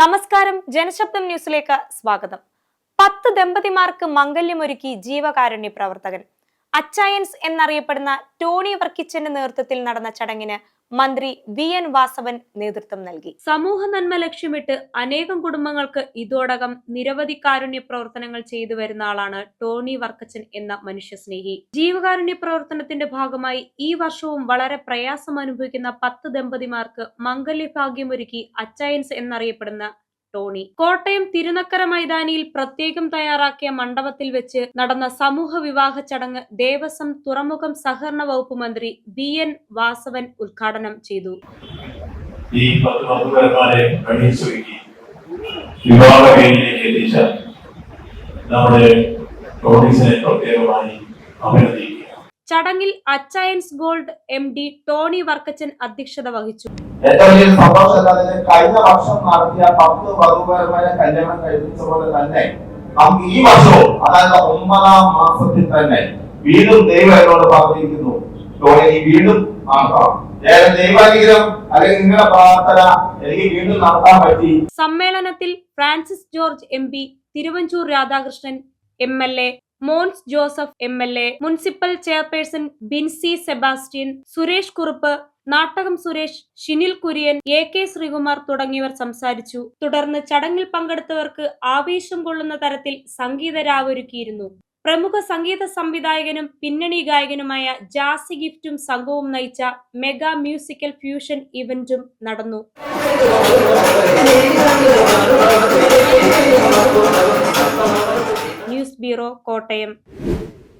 നമസ്കാരം. ജനശബ്ദം ന്യൂസിലേക്ക് സ്വാഗതം. പത്ത് ദമ്പതിമാർക്ക് മംഗല്യമൊരുക്കി ജീവകാരുണ്യ പ്രവർത്തകൻ. അച്ചായൻസ് എന്നറിയപ്പെടുന്ന ടോണി വർക്കിച്ചന്റെ നേതൃത്വത്തിൽ നടന്ന ചടങ്ങിന് മന്ത്രി വി എൻ വാസവൻ നേതൃത്വം നൽകി. സമൂഹ നന്മ ലക്ഷ്യമിട്ട് അനേകം കുടുംബങ്ങൾക്ക് ഇതോടകം നിരവധി കാരുണ്യ പ്രവർത്തനങ്ങൾ ചെയ്തു വരുന്ന ആളാണ് ടോണി വർക്കച്ചൻ എന്ന മനുഷ്യസ്നേഹി. ജീവകാരുണ്യ പ്രവർത്തനത്തിന്റെ ഭാഗമായി ഈ വർഷവും വളരെ പ്രയാസം അനുഭവിക്കുന്ന പത്ത് ദമ്പതിമാർക്ക് മംഗല്യഭാഗ്യമൊരുക്കി അച്ചായൻസ് എന്നറിയപ്പെടുന്ന ടോണി. കോട്ടയം തിരുനക്കര മൈതാനിയിൽ പ്രത്യേകം തയ്യാറാക്കിയ മണ്ഡപത്തിൽ വെച്ച് നടന്ന സമൂഹ വിവാഹ ചടങ്ങ് ദേവസ്വം തുറമുഖം സഹകരണ വകുപ്പ് മന്ത്രി വി എൻ വാസവൻ ഉദ്ഘാടനം ചെയ്തു. ഈ വിവാഹ വേദിയിലേക്ക് നമ്മുടെ പ്രത്യേകമായി അഭിനന്ദിക്കുക ചടങ്ങിൽ Achayans gold M D Tony Varkachan അധ്യക്ഷത വഹിച്ചു. ഏറ്റവും വലിയ സന്തോഷം എന്താണെന്ന് കഴിഞ്ഞ വർഷം നടത്തിയ പത്ത് വധുവരന്മാരെ കല്യാണം കഴിപ്പിച്ച തന്നെ നമുക്ക് ഈ വർഷവും അതായത് ഒമ്പതാം മാസത്തിൽ തന്നെ വീണ്ടും ദൈവം എന്നോട് പറഞ്ഞിരിക്കുന്നു ടോണി വീണ്ടും നടത്തണം. സമ്മേളനത്തിൽ Francis George M P Thiruvanchoor Radhakrishnan M L A Mons Joseph M L A municipal chairperson Binsy Sebastian Suresh Kurup Nattakam Suresh Shinil Kurian A K Sreekumar തുടങ്ങിയവർ സംസാരിച്ചു. തുടർന്ന് ചടങ്ങിൽ പങ്കെടുത്തവർക്ക് ആവേശം കൊള്ളുന്ന തരത്തിൽ സംഗീത രാവൊരുക്കിയിരുന്നു പ്രമുഖ സംഗീത സംവിധായകനും പിന്നണി ഗായകനുമായ ജാസി ഗിഫ്റ്റും സംഘവും നയിച്ച മെഗാ മ്യൂസിക്കൽ ഫ്യൂഷൻ ഇവന്റും നടന്നു. ബ്യൂറോ കോട്ടയം.